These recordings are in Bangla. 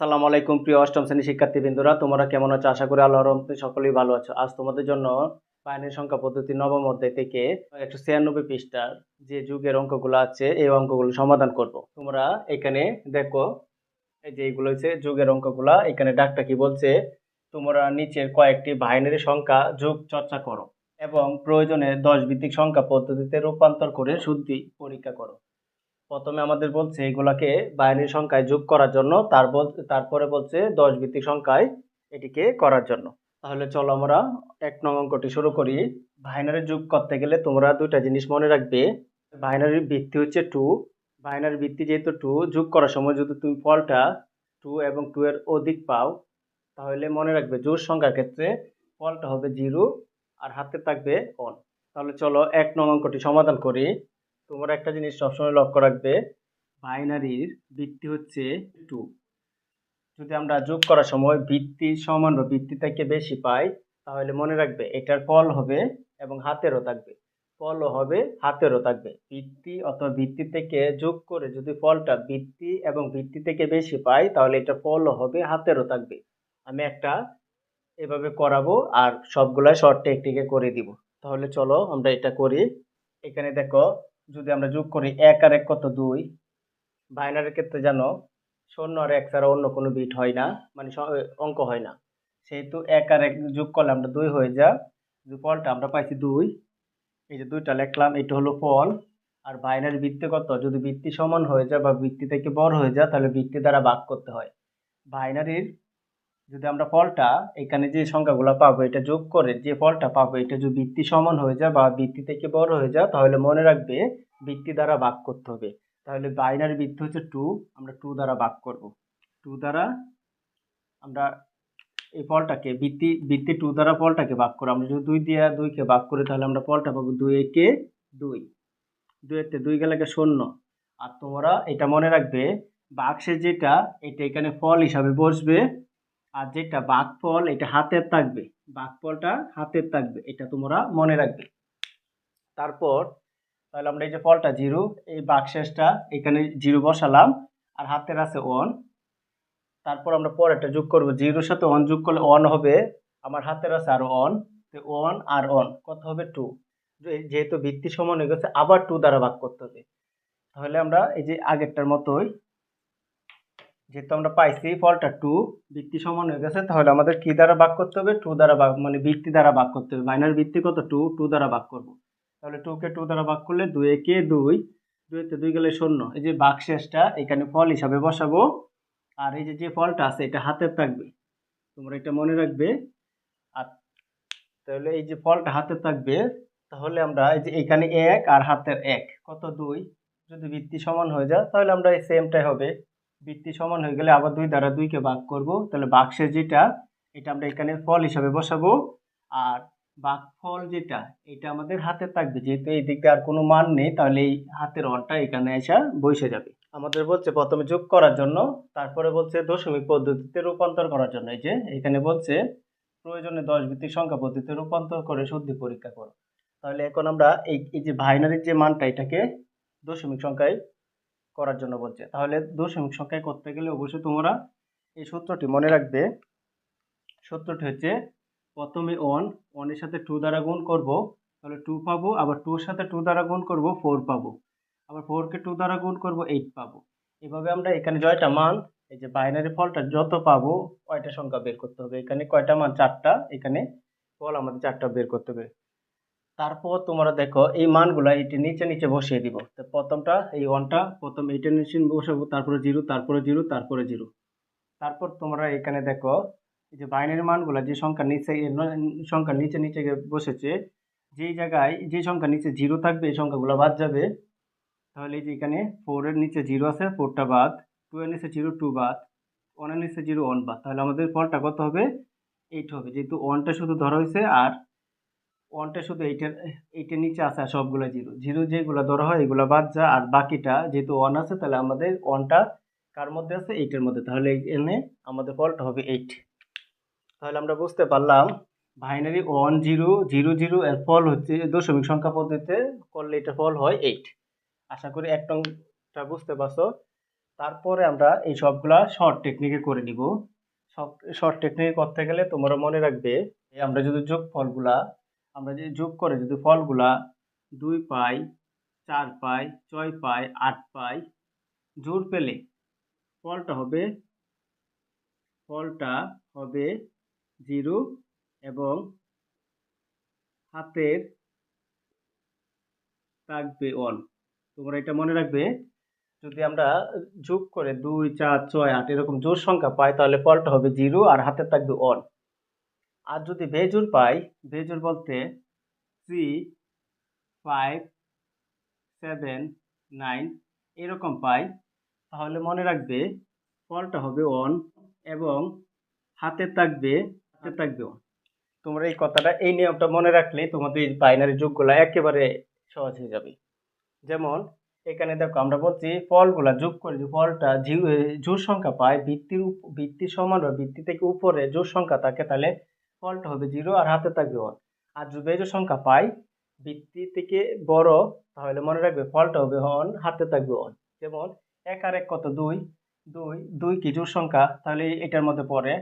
আসসালামু আলাইকুম, প্রিয় অষ্টম শ্রেণি শিক্ষার্থীবৃন্দরা। তোমরা কেমন আছো? আশা করি আল্লাহর রহমতে সকলেই ভালো আছো। আজ তোমাদের জন্য বাইনারি সংখ্যা পদ্ধতি নবম অধ্যায় থেকে একশো ছিয়ানব্বই পৃষ্ঠার যে যুগের অঙ্কগুলো আছে, এই অঙ্কগুলো সমাধান করব। তোমরা এখানে দেখো, এই যে এইগুলো হচ্ছে যুগের অঙ্কগুলা। এখানে ডাকটা কি বলছে, তোমরা নিচের কয়েকটি বাইনারি সংখ্যা যোগ চর্চা করো এবং প্রয়োজনে দশ ভিত্তিক সংখ্যা পদ্ধতিতে রূপান্তর করে শুদ্ধি পরীক্ষা করো। প্রথমে আমাদের বলছে এগুলাকে বাইনারি সংখ্যায় যোগ করার জন্য, তার তারপরে বলছে দশ ভিত্তিক সংখ্যায় এটিকে করার জন্য। তাহলে চলো আমরা এক নং অঙ্কটি শুরু করি। বাইনারি যোগ করতে গেলে তোমরা দুইটা জিনিস মনে রাখবে। বাইনারির ভিত্তি হচ্ছে টু বাইনারি ভিত্তি যেহেতু টু যোগ করার সময় যদি তুমি ফলটা টু এবং টু এর অধিক পাও, তাহলে মনে রাখবে জোর সংখ্যার ক্ষেত্রে ফলটা হবে জিরো আর হাতে থাকবে অন তাহলে চলো এক নং অঙ্কটি সমাধান করি। তোমরা একটা জিনিস সবসময় লক্ষ্য রাখবে, বাইনারির ভিত্তি হচ্ছে টু যদি আমরা যোগ করার সময় ভিত্তি সমান বা ভিত্তি থেকে বেশি পাই, তাহলে মনে রাখবে এটার ফল হবে এবং হাতেরও থাকবে। ফলও হবে, হাতেরও থাকবে। ভিত্তি অথবা ভিত্তি থেকে যোগ করে যদি ফলটা ভিত্তি এবং ভিত্তি থেকে বেশি পাই, তাহলে এটা ফলও হবে, হাতেরও থাকবে। আমি একটা এভাবে করাবো আর সবগুলা শর্ট টেকটিকে করে দিব। তাহলে চলো আমরা এটা করি। এখানে দেখো যদি আমরা যোগ করি এক আর এক কত দুই? বাইনারির ক্ষেত্রে জানো, শূন্য আর এক ছাড়া অন্য কোনো বিট হয় না মানে অঙ্ক হয় না। সেহেতু এক আর এক যোগ করলে আমরা দুই হয়ে যা ফলটা আমরা পাইছি দুই, এই যে দুইটা লিখলাম, এটা হলো ফল। আর বাইনারি বৃত্তি কত? যদি বৃত্তি সমান হয়ে যায় বা বৃত্তি থেকে বড় হয়ে যায়, তাহলে বৃত্তি দ্বারা ভাগ করতে হয়। বাইনারির যদি আমরা ফলটা এখানে যে সংখ্যাগুলো পাবো, এটা যোগ করে যে ফলটা পাবো, এটা যদি বৃত্তি সমান হয়ে যায় বা বৃত্তি থেকে বড় হয়ে যায়, তাহলে মনে রাখবে বৃত্তি দ্বারা ভাগ করতে হবে। তাহলে বাইনারি বৃত্তি হচ্ছে টু আমরা টু দ্বারা ভাগ করব। টু দ্বারা আমরা এই ফলটাকে, বৃত্তি বৃত্তি টু দ্বারা ফলটাকে ভাগ করো আমরা যদি দুই দিয়ে দুইকে ভাগ করি, তাহলে আমরা ফলটা পাবো দুই একে দুই। দুই এতে দুই গেলে শূন্য। আর তোমরা এটা মনে রাখবে, বাক্সে যেটা, এটা এখানে ফল হিসাবে বসবে আর যেটা বাঘ ফল এটা হাতের থাকবে। বাঘ ফলটা হাতের থাকবে, এটা তোমরা মনে রাখবে। তারপর তাহলে আমরা এই যে ফলটা জিরো, এই বাক্সেসটা এখানে জিরো বসালাম, আর হাতের আছে ওয়ান তারপর আমরা পরেরটা যোগ করব, জিরোর সাথে ওয়ান যোগ করলে ওয়ান হবে, আমার হাতের আছে আর ওয়ান তো ওয়ান আর ওয়ান কত হবে টু যেহেতু ভিত্তি সমান হয়ে গেছে, আবার টু দ্বারা ভাগ করতে হবে। তাহলে আমরা এই যে আগেরটার মতোই যেহেতু আমরা পাইছি ফলটা টু বৃত্তি সমান হয়ে গেছে, তাহলে আমাদের কি দ্বারা ভাগ করতে হবে? টু দ্বারা ভাগ মানে বৃত্তি দ্বারা ভাগ করতে হবে। মাইনার বৃত্তি কত? টু টু দ্বারা ভাগ করব। তাহলে টুকে টু দ্বারা ভাগ করলে দুই একে দুই দুইতে দুই গেলে শূন্য। এই যে ভাগ শেষটা, এখানে ফল হিসাবে বসাবো। আর এই যে যে ফলটা আছে, এটা হাতের থাকবে। তোমরা এটা মনে রাখবে। আর তাহলে এই যে ফলটা হাতে থাকবে, তাহলে আমরা এই যে এখানে এক আর হাতের এক। কত? দুই। যদি বৃত্তি সমান হয়ে যায়, তাহলে আমরা এই সেমটাই হবে। বৃত্তি সমান হয়ে গেলে আবার দুই দ্বারা দুইকে ভাগ করব। তাহলে বাক্সের যেটা, এটা আমরা এখানে ফল হিসাবে বসাবো। আর বাঘ ফল যেটা, এটা আমাদের হাতে থাকবে। যেহেতু এই দিকটা আর কোনো মান নেই, তাহলে এই হাতের অনটা এখানে এসে বসে যাবে। আমাদের বলছে প্রথমে যোগ করার জন্য, তারপরে বলছে দশমিক পদ্ধতিতে রূপান্তর করার জন্য। এই যে, এখানে বলছে প্রয়োজনে দশ ভিত্তিক সংখ্যা পদ্ধতিতে রূপান্তর করে শুদ্ধি পরীক্ষা করো। তাহলে এখন আমরা এই যে বাইনারির যে মানটা, এটাকে দশমিক সংখ্যায় করার জন্য বলছে। তাহলে দশমিক সংখ্যায় করতে গেলে অবশ্যই তোমরা এই সূত্রটি মনে রাখবে। সূত্রটি হচ্ছে, প্রথমে ওয়ান ওয়ানের সাথে টু দ্বারা গুণ করব, তাহলে টু পাবো, আবার টুর সাথে টু দ্বারা গুণ করব ফোর পাবো। আবার ফোরকে টু দ্বারা গুণ করব এইট পাবো। এভাবে আমরা এখানে জয়টা মান, এই যে বাইনারি ফলটা যত পাবো, কয়টা সংখ্যা বের করতে হবে? এখানে কয়টা মান? চারটা। এখানে ফল আমাদের চারটা বের করতে হবে। তারপর তোমরা দেখো, এই মানগুলা এটি নিচে নিচে বসিয়ে দিব। তো প্রথমটা, এই ওয়ানটা প্রথম এইটার নিচে বসাবো, তারপরে জিরো তারপরে জিরো তারপরে জিরো তারপর তোমরা এখানে দেখো, এই যে বাইনারি মানগুলা যে সংখ্যা নিচে সংখ্যা নিচে নিচে বসেছে, যেই জায়গায়, যে সংখ্যা নিচে জিরো থাকবে, এই সংখ্যাগুলো বাদ যাবে। তাহলে এই যে এখানে ফোরের নিচে জিরো আছে ফোরটা বাদ টু এর নিচে জিরো টু বাদ ওয়ানের নিচে জিরো ওয়ান বাদ। তাহলে আমাদের ফলটা কত হবে? এইট হবে। যেহেতু ওয়ানটা শুধু ধরা হয়েছে, আর ওয়ানটা শুধু এইটার এইটার নিচে আছে আর সবগুলো জিরো জিরো যেগুলো ধরা হয়, এগুলো বাদ যা, আর বাকিটা যেহেতু ওয়ান আছে, তাহলে আমাদের ওয়ানটা কার মধ্যে আছে? এইটের মধ্যে। তাহলে এনে আমাদের ফলটা হবে এইট তাহলে আমরা বুঝতে পারলাম binary one zero zero zero এর ফল হচ্ছে দশমিক সংখ্যা পদ্ধতিতে করলে এটা ফল হয় এইট আশা করি এক নংটা বুঝতে পারছ। তারপরে আমরা এই সবগুলা শর্ট টেকনিকে করে নিব। শর্ট টেকনিকে করতে গেলে তোমরা মনে রাখবে আমরা যদি যোগ ফলগুলা আমরা যদি যোগ করে যদি ফলগুলা দুই পাই, চার পাই, ছয় পাই, আট পাই জোর পেলে ফলটা হবে ফলটা হবে জিরো এবং হাতের থাকবে অন তোমরা এটা মনে রাখবে, যদি আমরা যোগ করে দুই, চার, ছয়, আট এরকম জোর সংখ্যা পাই তাহলে ফলটা হবে জিরো আর হাতে থাকবে অন আর যদি বেজোর পাই বেজোর বলতে থ্রি ফাইভ সেভেন নাইন এরকম পাই, তাহলে মনে রাখবে ফলটা হবে অন এবং হাতে থাকবে হাতে থাকবে অন তোমরা এই কথাটা, এই নিয়মটা মনে রাখলে তোমাদের বাইনারি যোগগুলো একেবারে সহজ হয়ে যাবে। যেমন, এখানে দেখো আমরা বলছি ফলগুলা যোগ করে যে ফলটা জিরো সংখ্যা পায়, ভিত্তির উপ- ভিত্তির সমান বা ভিত্তি থেকে উপরে জোর সংখ্যা থাকে, তাহলে ফলটা হবে জিরো আর হাতে থাকবে ওয়ান আর যদি বেজোর সংখ্যা পাই, ভিত্তি থেকে বড়, তাহলে মনে রাখবে ফলটা হবে হন হাতে থাকবে ওয়ান যেমন এক আর এক কত দুই? দুই দুই কি জোর সংখ্যা? তাহলে এটার মধ্যে পড়ে।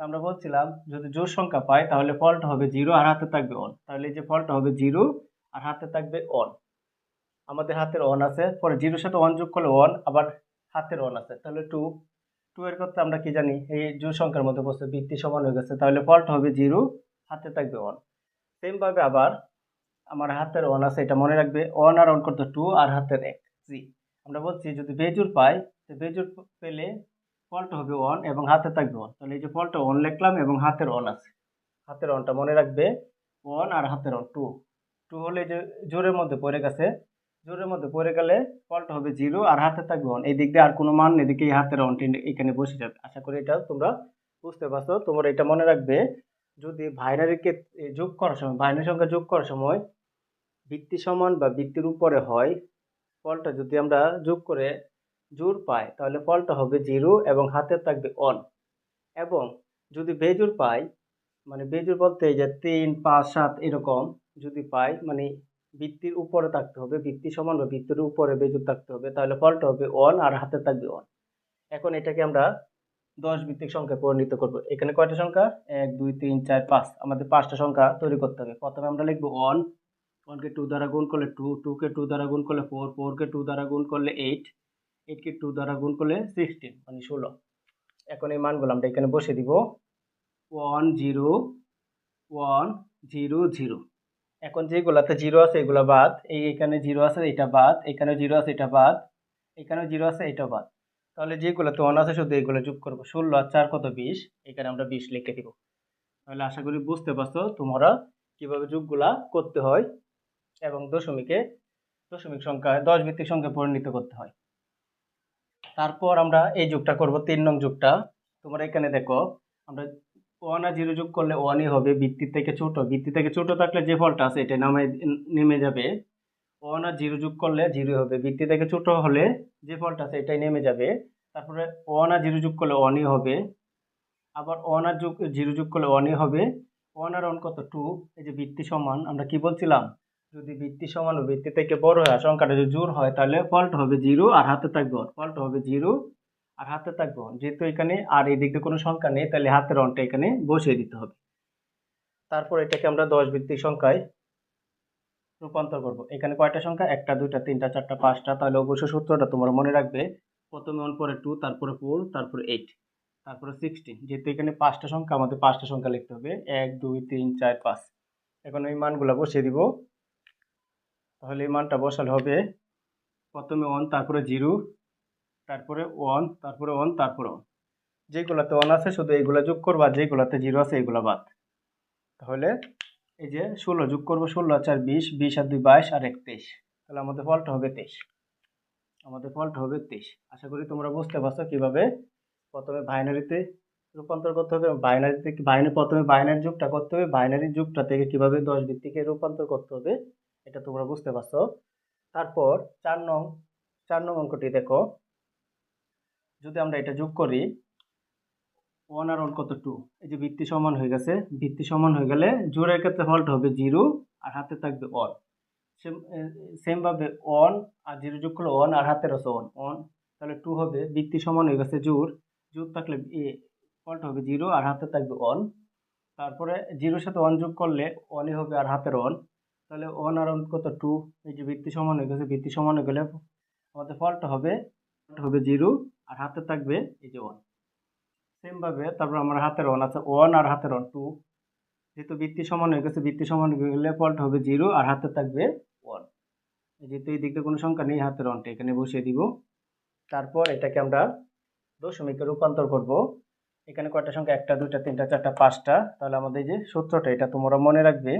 আমরা বলছিলাম, যদি জোর সংখ্যা পাই, তাহলে ফলটা হবে জিরো আর হাতে থাকবে অন তাহলে এই যে ফলটা হবে জিরো আর হাতে থাকবে অন আমাদের হাতের অন আছে, পরে জিরোর সাথে অন যোগ করলে অন আবার হাতের অন আছে। তাহলে টু টু এর করতে আমরা কি জানি? এই জোর সংখ্যার মধ্যে বসে বৃত্তি সমান হয়ে গেছে, তাহলে ফলটা হবে জিরো হাতে থাকবে অন সেম ভাবে আবার আমার হাতের অন আছে, এটা মনে রাখবে ওয়ান আর অন করতে টু আর হাতের এক থ্রি আমরা বলছি যদি বেজুর পাই, তো বেজুর পেলে ফলটা হবে অন এবং হাতে থাকবে অন তাহলে এই যে ফলটা ওয়ান লিখলাম এবং হাতের অন আছে। হাতের অনটা মনে রাখবে ওয়ান আর হাতের অন টু টু হলে যে জোরের মধ্যে পড়ে গেছে জোরের মধ্যে পড়ে গেলে ফলটা হবে জিরো আর হাতে থাকবে অন এই দিক দিয়ে আর কোনো মান এদিকে এই হাতের অনটি এখানে বসে যাবে। আশা করি এটা তোমরা বুঝতে পারছ। তোমরা এটা মনে রাখবে, যদি বাইনারিকে যোগ করার সময় বাইনারি সংখ্যা যোগ করার সময় ভিত্তি সমান বা ভিত্তির উপরে হয় ফলটা যদি আমরা যোগ করে জোর পাই, তাহলে ফলটা হবে জিরো এবং হাতে থাকবে অন এবং যদি বেজুর পাই মানে বেজুর বলতে এই যে তিন, পাঁচ, সাত এরকম যদি পাই মানে বৃত্তির উপরে থাকতে হবে বৃত্তি সমান বা বৃত্তির উপরে বেজুর থাকতে হবে, তাহলে ফলটা হবে অন আর হাতে থাকবে অন এখন এটাকে আমরা দশ ভিত্তিক সংখ্যায় পরিণত করব। এখানে কয়টা সংখ্যা? এক, দুই, তিন, চার, পাঁচ। আমাদের পাঁচটা সংখ্যা তৈরি করতে হবে। প্রথমে আমরা লিখব ওয়ান ওয়ানকে টু দ্বারা গুণ করলে টু টুকে টু দ্বারা গুণ করলে ফোর ফোরকে টু দ্বারা গুণ করলে এইট এইটকে টু দ্বারা গুণ করলে সিক্সটিন মানে ষোলো। এখন এই মানগুলো আমরা এখানে বসে দিব। One zero one zero zero এখন যেগুলাতে জিরো আছে, এগুলো বাদ। এই এখানে জিরো আছে, এটা বাদ। এখানে জিরো আছে, এটা বাদ। এখানেও জিরো আছে, এটা বাদ। তাহলে যেগুলোতে ওয়ান আছে, শুধু এগুলো যোগ করব। ষোলো আর চার কত বিশ? এখানে আমরা বিশ লিখে দিব। তাহলে আশা করি বুঝতে পারছ তোমরা কীভাবে যোগগুলা করতে হয় এবং দশমিকে, দশমিক সংখ্যা, দশ ভিত্তিক সংখ্যা পরিণত করতে হয়। তারপর আমরা এই যুগটা করব, তিন নং যুগটা। তোমরা এখানে দেখো, আমরা ওয়ান আর জিরো যোগ করলে ওয়ানই হবে, ভিত্তি থেকে ছোট। ভিত্তি থেকে ছোট থাকলে যে ফলটা আছে, এটা নামে নেমে যাবে। ওয়ান আর জিরো যোগ করলে জিরো হবে। ভিত্তি থেকে ছোট হলে যে ফলটা আছে, এটাই নেমে যাবে। তারপরে ওয়ান আর জিরো যোগ করলে ওয়ানই হবে। আবার ওয়ান আর যোগ জিরো যোগ করলে ওয়ানই হবে। ওয়ান আর ওয়ান কত? টু এই যে ভিত্তি সমান, আমরা কি বলছিলাম? যদি ভিত্তি সমান ও ভিত্তি থেকে বড় হয় সংখ্যাটা যদি জোর হয়, তাহলে ফলটা হবে জিরো আর হাতে থাকবে ফলটা হবে জিরো আর হাতে থাকব। যেহেতু এখানে আর এই দিকে কোনো সংখ্যা নেই, তাহলে হাতের ওয়ানটা এখানে বসিয়ে দিতে হবে। তারপর এটাকে আমরা দশ ভিত্তিক সংখ্যায় রূপান্তর করব। এখানে কয়টা সংখ্যা? একটা, দুইটা, তিনটা, চারটা, পাঁচটা। তাহলে অবশ্যই সূত্রটা তোমরা মনে রাখবে। প্রথমে ওয়ান পরে টু তারপরে ফোর তারপরে এইট তারপরে সিক্সটিন যেহেতু এখানে পাঁচটা সংখ্যা, আমাদের পাঁচটা সংখ্যা লিখতে হবে। এক, দুই, তিন, চার, পাঁচ। এখন এই মানগুলো বসিয়ে দিব। তাহলে এই মানটা বসালে হবে। প্রথমে ওয়ান তারপরে জিরো তারপরে ওয়ান তারপরে ওয়ান তারপরে ওয়ান যেগুলোতে ওয়ান আছে, শুধু এইগুলো যোগ করব যেগুলোতে জিরো আছে, এইগুলো বাদ। তাহলে এই যে ষোলো যোগ করব ষোলো চার বিশ বিশ আর দুই, বাইশ আর এক তেইশ তাহলে আমাদের ফলটা হবে তেইশ। আমাদের ফলটা হবে তেইশ। আশা করি তোমরা বুঝতে পারছ কীভাবে প্রথমে বাইনারিতে রূপান্তর করতে হবে বাইনারি থেকে বাইনারি প্রথমে বাইনারি যুগটা করতে হবে, বাইনারি যুগটা থেকে কীভাবে দশ ভিত্তিকে রূপান্তর করতে হবে, এটা তোমরা বুঝতে পারছ। তারপর চার নং চার নং অঙ্কটি দেখো। যদি আমরা এটা যোগ করি ওয়ান আর ওয়ান কত টু এই যে ভিত্তি সমান হয়ে গেছে, ভিত্তি সমান হয়ে গেলে জোরের ক্ষেত্রে ফলটা হবে জিরো আর হাতে থাকবে ওয়ান সেম সেমভাবে ওয়ান আর জিরো যোগ করলে ওয়ান আর হাতের আছে ওয়ান ওয়ান তাহলে টু হবে বৃত্তি সমান হয়ে গেছে জোর জোর থাকলে, এ ফলটা হবে জিরো আর হাতে থাকবে অন তারপরে জিরোর সাথে অন যোগ করলে অনই হবে আর হাতের অন তাহলে ওয়ান আর অন কত টু এই যে বৃত্তি সমান হয়ে গেছে বৃত্তি সমান হয়ে গেলে আমাদের ফল্ট হবে হবে জিরো আর হাতে থাকবে এই যে ওয়ান সেমভাবে তারপর আমার হাতের ওয়ান আছে ওয়ান আর হাতের ওয়ান টু যেহেতু বৃত্তি সমান হয়ে গেছে বৃত্তি সমান হয়ে গেলে ফলটা হবে জিরো আর হাতে থাকবে ওয়ান যেহেতু এই দিকটা কোনো সংখ্যা নেই, হাতের ওয়ানটা এখানে বসিয়ে দিব। তারপর এটাকে আমরা দশমিকে রূপান্তর করব। এখানে কয়টা সংখ্যা? একটা, দুইটা, তিনটা, চারটা, পাঁচটা। তাহলে আমাদের যে সূত্রটা, এটা তোমরা মনে রাখবে।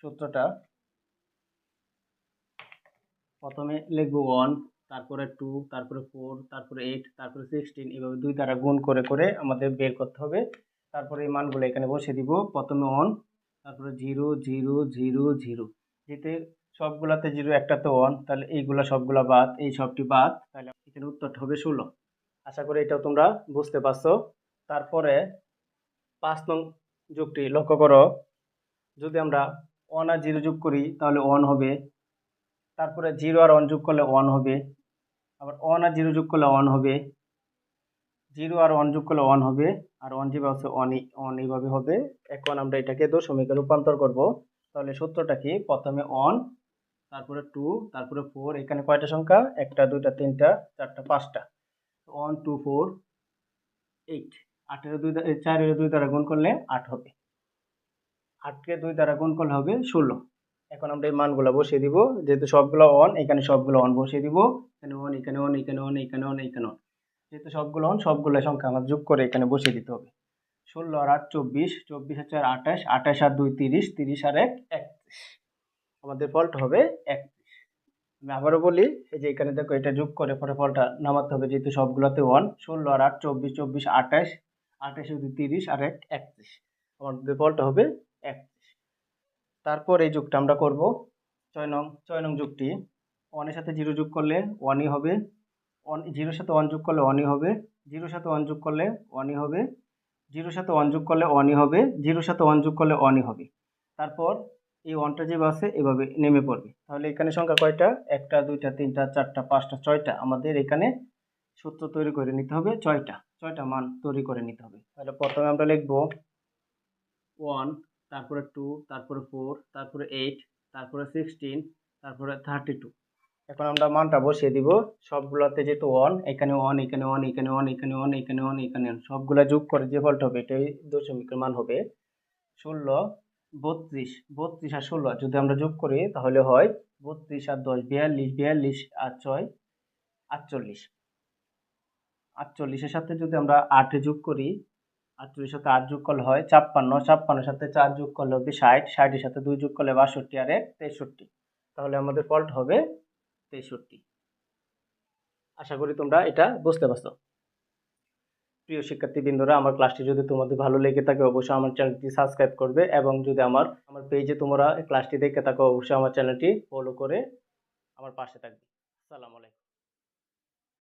সূত্রটা প্রথমে লিখব ওয়ান তারপরে টু তারপরে ফোর তারপরে এইট তারপরে সিক্সটিন এভাবে দুই দ্বারা গুণ করে করে আমাদের বের করতে হবে। তারপরে এই মানগুলো এখানে বসে দিব। প্রথমে ওয়ান তারপরে জিরো জিরো জিরো জিরো যেতে সবগুলাতে জিরো একটাতে ওয়ান তাহলে এইগুলা সবগুলা বাদ, এই সবটি বাদ, তাহলে এখানে উত্তরটা হবে ষোলো। আশা করি এটাও তোমরা বুঝতে পারছ। তারপরে পাঁচ নং যুগটি লক্ষ্য করো। যদি আমরা ওয়ান আর জিরো যোগ করি, তাহলে ওয়ান হবে তারপরে জিরো আর ওয়ান যোগ করলে ওয়ান হবে। আবার ওয়ান আর জিরো যোগ করলে ওয়ান হবে। জিরো আর ওয়ান যোগ করলে ওয়ান হবে। আর ওয়ান যেভাবে আছে ওয়ান ওয়ান এইভাবে হবে। এখন আমরা এটাকে দশমিকে রূপান্তর করব। তাহলে সূত্রটা কি? প্রথমে ওয়ান তারপরে টু তারপরে ফোর এখানে কয়টা সংখ্যা? একটা, দুইটা, তিনটা, চারটা, পাঁচটা। ওয়ান টু ফোর এইট আটের দুই চারের দুই দ্বারা গুণ করলে আট হবে। আটকে দুই দ্বারা গুণ করলে হবে ষোলো। এখন আমরা এই মানগুলো বসিয়ে দিব। যেহেতু সবগুলো অন এখানে সবগুলো অন বসিয়ে দিব। এখানে অন এখানে অন এখানে অন এখানে অন এখানে অন যেহেতু সবগুলো অন সবগুলো সংখ্যা আমার যোগ করে এখানে বসিয়ে দিতে হবে। ষোলো আর আট চব্বিশ চব্বিশ আর আঠাশ আঠাশ আর দুই তিরিশ তিরিশ আর এক, একত্রিশ। আমাদের ফলটা হবে একত্রিশ। আমি আবারও বলি, এই যে এখানে দেখো, এটা যোগ করে পরে ফলটা নামাতে হবে যেহেতু সবগুলোতে ওয়ান ষোলো আর আট, চব্বিশ চব্বিশ, আঠাশ আঠাশ দুই তিরিশ আর এক, একত্রিশ। আমাদের ফলটা হবে একত্রিশ। তারপর এই যুগটা আমরা করব। ছয় নং ছয় নং যুগটি। ওয়ানের সাথে জিরো যোগ করলে ওয়ানই হবে। ওয়ান জিরোর সাথে ওয়ান যোগ করলে ওয়ানই হবে। জিরোর সাথে ওয়ান যোগ করলে ওয়ানই হবে। জিরোর সাথে ওয়ান যোগ করলে ওয়ানই হবে। জিরোর সাথে ওয়ান যোগ করলে ওয়ানই হবে। তারপর এই ওয়ানটা যেভাবে আছে, এভাবে নেমে পড়বে। তাহলে এখানে সংখ্যা কয়টা? একটা, দুইটা, তিনটা, চারটা, পাঁচটা, ছয়টা। আমাদের এখানে সূত্র তৈরি করে নিতে হবে ছয়টা। ছয়টা মান তৈরি করে নিতে হবে। তাহলে প্রথমে আমরা লিখব ওয়ান তারপরে টু তারপরে ফোর তারপরে এইট তারপরে সিক্সটিন তারপরে থার্টি টু এখন আমরা মানটা বসিয়ে দিব। সবগুলোতে যেহেতু ওয়ান এখানে ওয়ান এখানে ওয়ান এখানে ওয়ান এখানে ওয়ান এখানে ওয়ান এখানে ওয়ান সবগুলো যোগ করে যে ফলটা হবে, এটাই দশমিকের মান হবে। ষোলো, বত্রিশ বত্রিশ আর ষোলো, যদি আমরা যোগ করি, তাহলে হয় বত্রিশ আর দশ, বিয়াল্লিশ বিয়াল্লিশ আর ছয়, আটচল্লিশ। আটচল্লিশের সাথে যদি আমরা আটে যোগ করি আটচল্লিশের সাথে আট যোগ করলে হয় ছাপ্পান্ন, ছাপ্পান্নের সাথে চার যোগ করলে হবে ষাট, ষাটের সাথে দুই যোগ করলে বাষট্টি, আর এক তেষট্টি। তাহলে আমাদের ফল্ট হবে তেষট্টি। আশা করি তোমরা এটা বুঝতে পারছ। প্রিয় শিক্ষার্থীবৃন্দরা, আমার ক্লাসটি যদি তোমাদের ভালো লেগে থাকে, অবশ্যই আমার চ্যানেলটি সাবস্ক্রাইব করবে এবং যদি আমার আমার পেজে তোমরা ক্লাসটি দেখে থাকো, অবশ্যই আমার চ্যানেলটি ফলো করে আমার পাশে থাকবে। আসসালামু আলাইকুম।